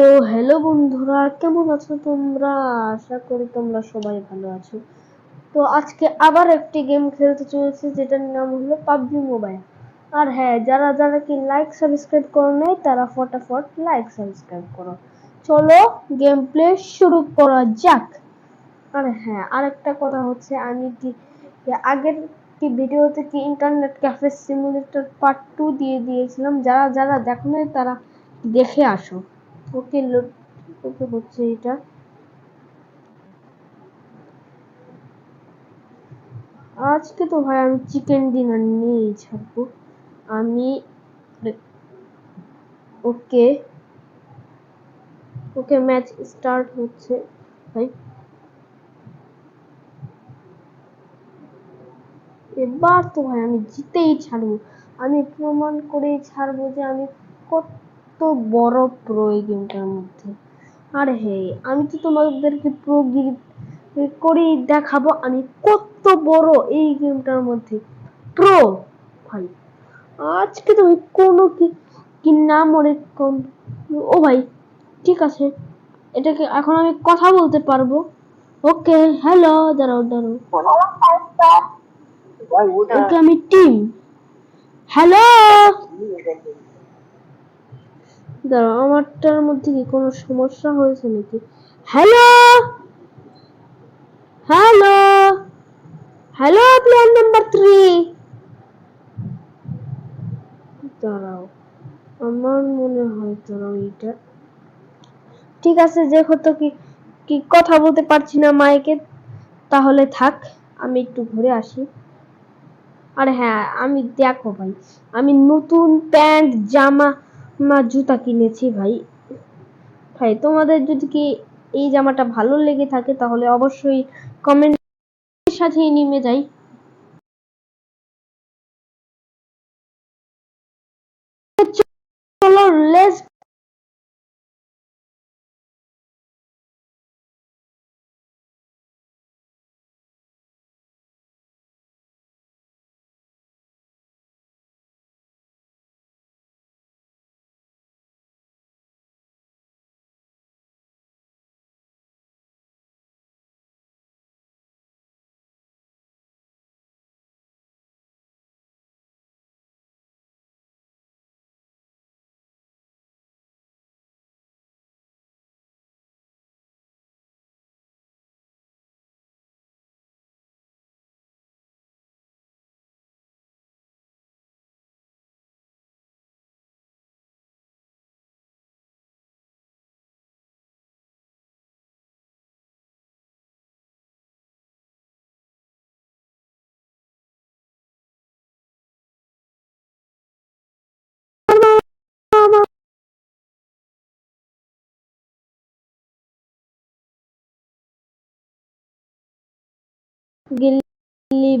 তো হ্যালো বন্ধুরা, কেমন আছো তোমরা? আশা করি তোমরা সবাই ভালো আছো। তো আজকে আবার একটি গেম খেলতে চলেছি, যেটার নাম হলো পাবজি মোবাইল আর হ্যাঁ যারা যারা কি লাইক সাবস্ক্রাইব করো নাই, তারা ফটাফট লাইক সাবস্ক্রাইব করো। চলো গেম প্লে শুরু করা যাক। আর হ্যাঁ আরেকটা কথা হচ্ছে, আমি কি আগের কি ভিডিওতে কি internet cafe simulator part two দিয়ে দিয়েছিলাম, যারা যারা দেখো নাই, তারা দেখে আসো। ওকে লোড হচ্ছে এটা। আজকে তো ভাই আমি চিকেন ডিনার নিয়েই ছাড়বো। আমি ওকে ওকে ম্যাচ স্টার্ট হচ্ছে ভাই। এবার তো ভাই আমি জিতেই ছাড়বো। আমি প্রমাণ করেই ছাড়বো যে আমি কত বড় প্রো এই গেমটার মধ্যে। আর হে, আমি তো তোমাদেরকে প্রো করেই দেখাবো, আমি কত বড় এই গেমটার মধ্যে। প্রো, ভাই, আজকে তো কোনো কি কি নাম অনেক কম, ও ভাই, ঠিক আছে, এটাকে এখন আমি কথা বলতে পারব। ওকে, হ্যালো, দাঁড়াও দাঁড়াও। ওকে, আমি টিম। হ্যালো! দাঁড়াও, আমারটার মধ্যে কি কোনো সমস্যা হয়েছে নাকি? Hello hello hello player number three দাঁড়াও, আমার মনে হয় দাঁড়াও এইটা। ঠিক আছে যেহেতু কি কি কথা বলতে পারছি না মাইকে। তাহলে থাক, আমি একটু ঘুরে আসি। আর হ্যাঁ আমি দেখো ভাই, আমি নতুন প্যান্ট, জামা মা জুতা কিনেছি ভাই। ভাই, তোমাদের যদি কি এই জামাটা ভালো লেগে থাকে, তাহলে অবশ্যই কমেন্ট সাথে নেমে যাই। চলো গিল্লি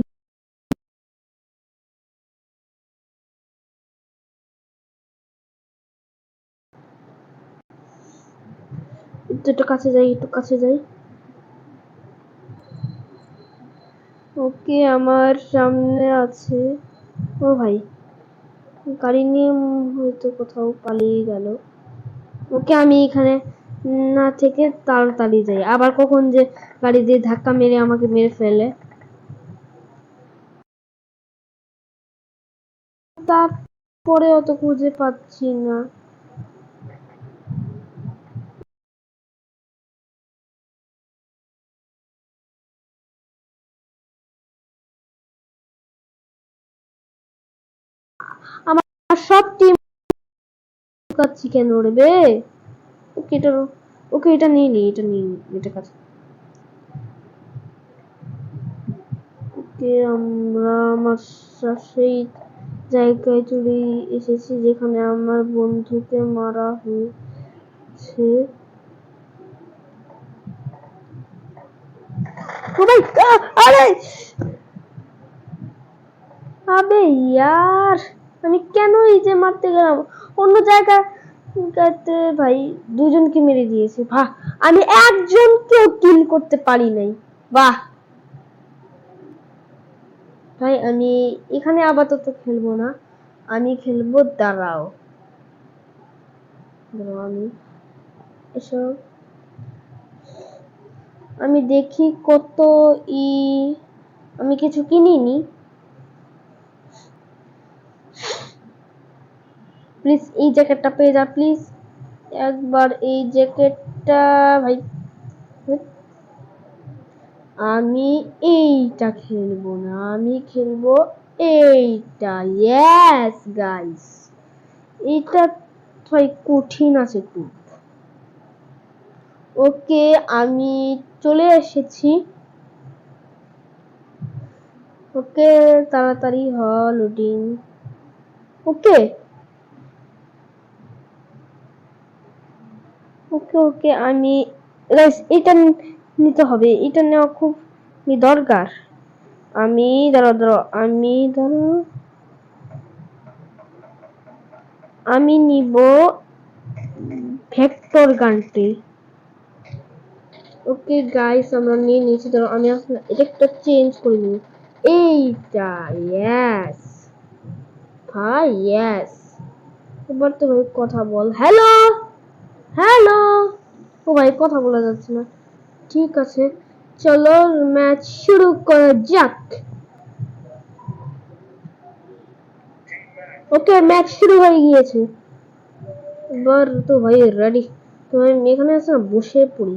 একটু কাছে যাই, একটু কাছে যাই। ওকে, আমার সামনে আছে। ও ভাই, গাড়ি নিয়ে হয়তো কোথাও পালিয়ে গেল। ওকে, আমি এখানে না থেকে তাড়াতাড়ি যাই। আবার কখন যে গাড়ি দিয়ে ধাক্কা মেরে আমাকে মেরে ফেলে। তারপরে অত খুঁজে পাচ্ছি না। আমার সব টিম কাচ্ছি কেন রে ওকে এটা ওকে এটা নিয়ে নি, এটা নিয়ে নি, এটা কাছে ওকে, আমরা আমার সেই জায়গায় চলে এসেছি যেখানে আমার বন্ধুকে মারা হয়েছে। আরে! আবে ইয়ার আমি কেন এই যে মারতে গেলাম? অন্য জায়গাতে ভাই দুজনকে মেরে দিয়েছে। বাহ আমি একজনকেও কিল করতে পারি নাই। বাহ। ভাই, আমি এখানে আপাতত খেলব না। আমি খেলব, দাঁড়াও। আমি। এসব আমি দেখি কত ই, আমি কিছু কিনিনি। প্লিজ, এই জ্যাকেটটা পেয়ে যা, প্লিজ। একবার এই জ্যাকেটটা, ভাই আমি এইটা খেলব না, আমি খেলব এইটা। ইয়েস গাইস এটা ভাই কঠিন আছে খুব। ওকে, আমি চলে এসেছি। ওকে, তাড়াতাড়ি হ লোডিং ওকে। ওকে ওকে, আমি গাইস এটা নিতে হবে। এটা নেওয়া খুব দরকার। আমি, দাঁড়াও দাঁড়াও, আমি দাঁড়াও। আমি নিব ভেক্টর গানটি। ওকে গাইস আমরা নিয়ে নিয়েছি। ধরো আমি এটা একটা চেঞ্জ করে নিব এইটা ইয়েস ভাই ইয়েস এবার তো ভাই কথা বল। হ্যালো হ্যালো ও ভাই, কথা বলা যাচ্ছে না। ঠিক আছে, চলো ম্যাচ শুরু করা যাক। ওকে ম্যাচ শুরু হয়ে গিয়েছে। এবার তো ভাই রেডি তো আমি এখানে আছে না বসে পড়ি।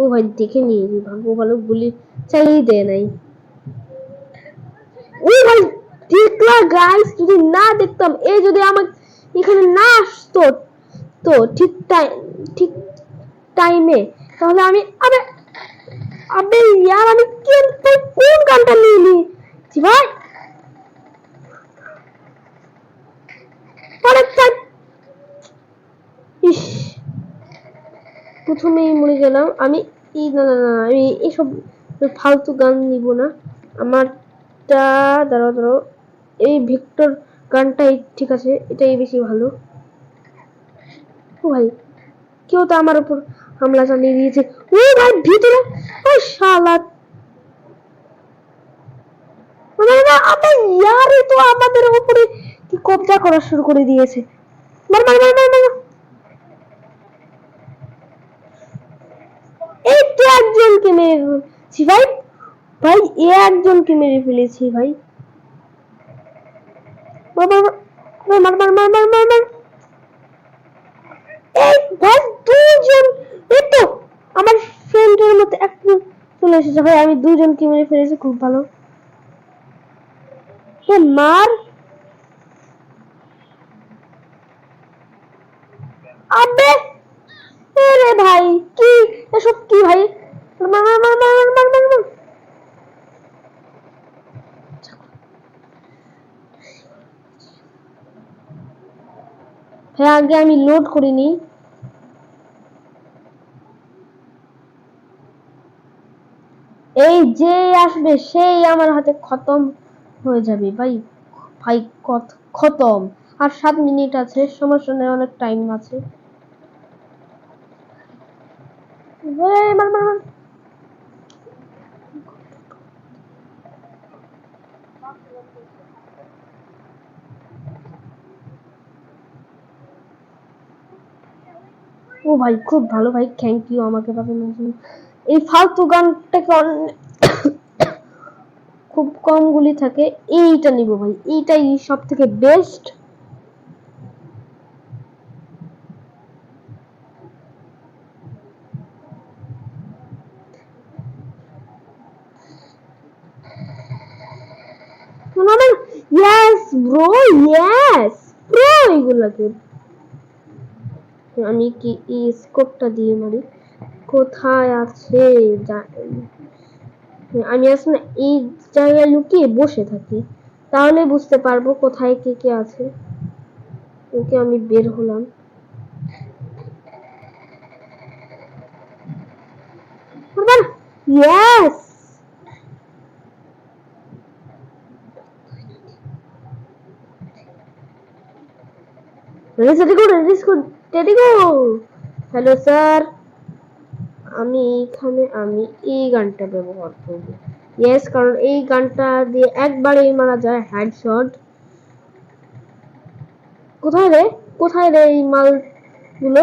ও ভাই, দেখে নিয়ে নিয়েছি ভাগ্য ভালো গুলি চালিয়ে দেয় নাই। ও ভাই দেখলা গাইস যদি না দেখতাম, এ যদি আমার এখানে না আসতো তো ঠিক টাইম ঠিক টাইমে তাহলে আমি আবে আবে ইয়ার, আমি কিন্তু কোন গানটা নিয়ে নিয়েছি ভাই। পরে ইস। প্রথমেই মরে গেলাম। আমি এই না না না, আমি এইসব ফালতু গান নিব না। আমারটা দাঁড়াও দাঁড়াও। এই ভিক্টর গানটাই ঠিক আছে, এটাই বেশি ভালো। ও ভাই কেউ তো আমার উপর হামলা চালিয়ে দিয়েছে ও ভাই ভিতরে ও শালা আমার তো আমাদের উপরে কি কবজা করা শুরু করে দিয়েছে এই তো একজনকে মেরে ফেলেছি ভাই ভাই এ একজনকে মেরে ফেলেছি ভাই মার মার মার মার মার মার মার এই ভাই দুজন আমার ফ্রেন্ডের মতো একটু চলে এসেছে। ভাই, আমি দুজনকে মেরে ফেলেছি, খুব ভালো। মার! আগে আমি লোড করিনি। এই যে আসবে, সেই আমার হাতে খতম হয়ে যাবে। ভাই ভাই খতম। আর সাত মিনিট আছে সমস্যা নেই অনেক টাইম আছে এই, মার মার মার ও ভাই, খুব ভালো ভাই থ্যাংক ইউ আমাকে পাঠানোর জন্য এই ফালতু গানটাকে খুব কম গুলি থাকে, এইটা নিব ভাই, এইটাই সব থেকে best yes bro yes bro এগুলাকে আমি কি স্কোপটা দিয়ে মারি? কোথায় আছে আমি আসলে এই জায়গায় লুকিয়ে বসে থাকি। তাহলে বুঝতে পারব কোথায় কে কে আছে। ওকে আমি বের হলাম। Yes ready go ready go ready hello sir আমি এইখানে আমি এই গানটা ব্যবহার করব। ইয়েস কারণ এই গানটা দিয়ে একবারেই মারা যায় হেডশট কোথায় রে? কোথায় রে এই মালগুলো?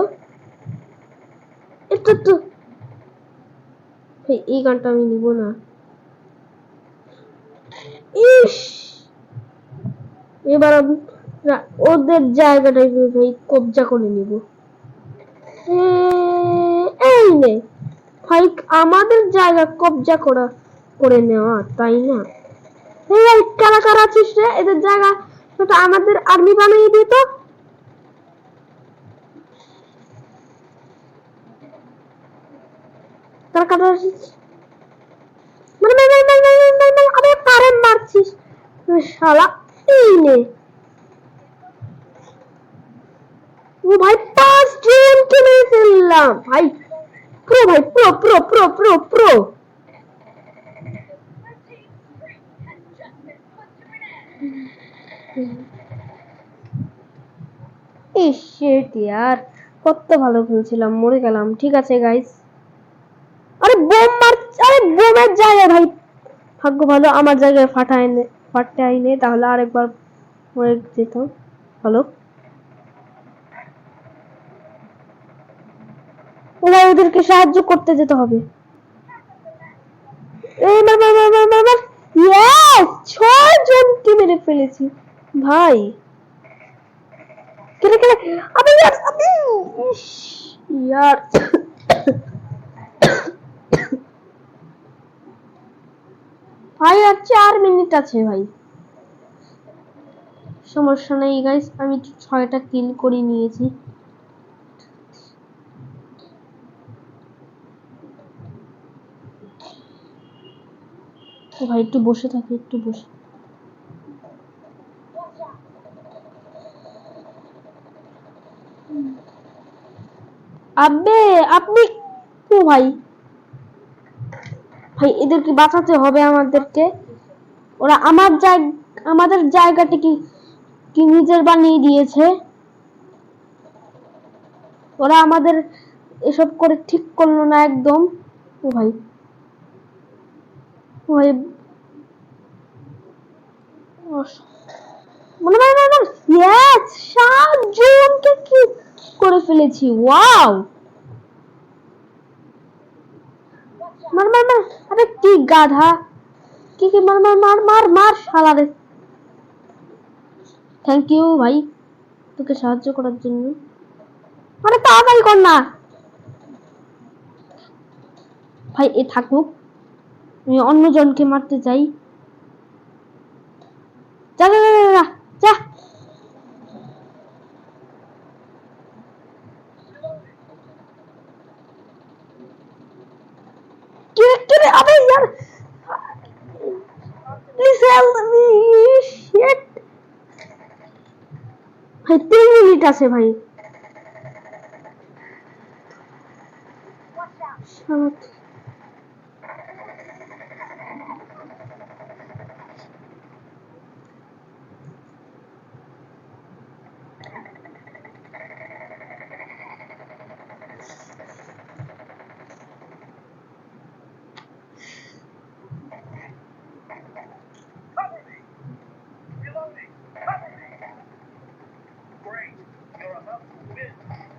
একটু একটু। এই গানটা আমি নিব না। ইস! এবার আমরা ওদের জায়গাটাই ভাই কবজা করে নিব। এই নে ভাই আমাদের জায়গা কবজা করা, করে নেওয়া, তাই না? এই, কারা কারা আছিস রে? এদের জায়গা আমাদের আর্মি বানিয়ে মানে মানে মানে মানে মানে মানে মানে শালা নে। ও ভাই পাঁচ জন কে মেরে ফেললাম ভাই, প্রো ভাই, pro pro pro pro pro. ইয়ার কত ভালো খেলছিলাম, মরে গেলাম। ঠিক আছে গাইস আরে বোম মার, আরে বোমের জায়গায় ভাই। ভাগ্য ভালো, আমার জায়গায় ফাটায় নে ফাটাই নে, তাহলে আরেকবার মরে যেতাম। ভালো। ও ভাই ওদেরকে সাহায্য করতে যেতে হবে। মার ফেলেছি। ভাই। কেটে কেটে ইস, ইয়ার ভাই আর চার মিনিট আছে ভাই। সমস্যা নেই গাইস আমি ছয়টা কিল করে নিয়েছি। ও ভাই, একটু বসে থাকি, একটু বসে। আব্বে, আপনি ও ভাই? ভাই, এদেরকে বাঁচাতে হবে আমাদেরকে। ওরা আমার জায়গা, আমাদের জায়গাটি কি কি নিজের বানিয়ে দিয়েছে। ওরা আমাদের এসব করে ঠিক করল না একদম। ও ভাই? কি করে ফেলেছি? ওয়াও মার মার মার, আরে কি গাধা! কি কি, মার মার মার মার মার, শালা রে! থ্যাংক ইউ ভাই, তোকে সাহায্য করার জন্য। আরে তাড়াতাড়ি কর না! ভাই, এ থাকুক। আমি অন্য জনকে মারতে চাই যা যা যা, ভাই তিন মিনিট আছে ভাই শালা।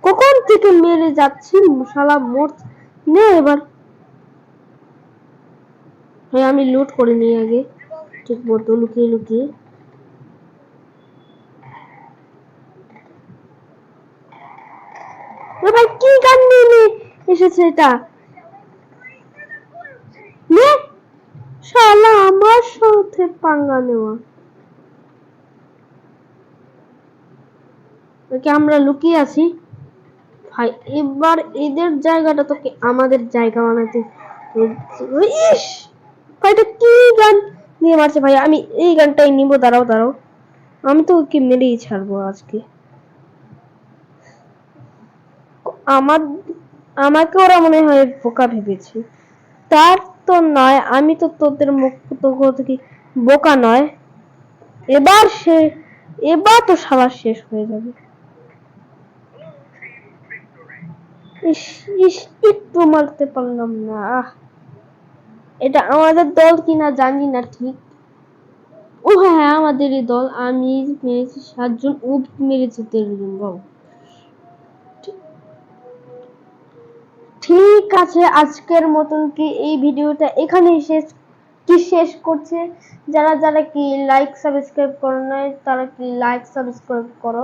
কখন থেকে মেরে যাচ্ছি শালা মোর নে এবার। হ্যাঁ আমি লুট করে নিই আগে। ঠিক মতো লুকিয়ে লুকিয়ে। কি গান নিয়ে এসেছে এটা? শালা, আমার সাথে পাঙ্গা নেওয়া। আমরা লুকিয়ে আছি। ভাই, এবার এদের জায়গাটা তোকে আমাদের জায়গা বানাতে ইস! ভাই, এটা কি গান নিয়ে মারছে ভাই? আমি এই গানটাই নিব, দাঁড়াও দাঁড়াও। আমি তো ওকে মেরেই ছাড়বো আজকে। আমার, আমাকে ওরা মনে হয় বোকা ভেবেছে। তার তো নয়, আমি তো তোদের মুখ থেকে বোকা নয়। এবার সে, এবার তো শালা শেষ হয়ে যাবে। ইস ইস, একটু মারতে পারলাম না এটা আমাদের দল কিনা জানি না ঠিক। ও হ্যাঁ আমাদেরই দল। আমি মেরেছি সাতজন, ও মেরেছে তেরো জন বাবু ঠিক আছে, আজকের মতন কি এই ভিডিওটা এখানেই শেষ, কি শেষ করছে? যারা যারা কি লাইক সাবস্ক্রাইব করো নাই, তারা কি লাইক সাবস্ক্রাইব করো?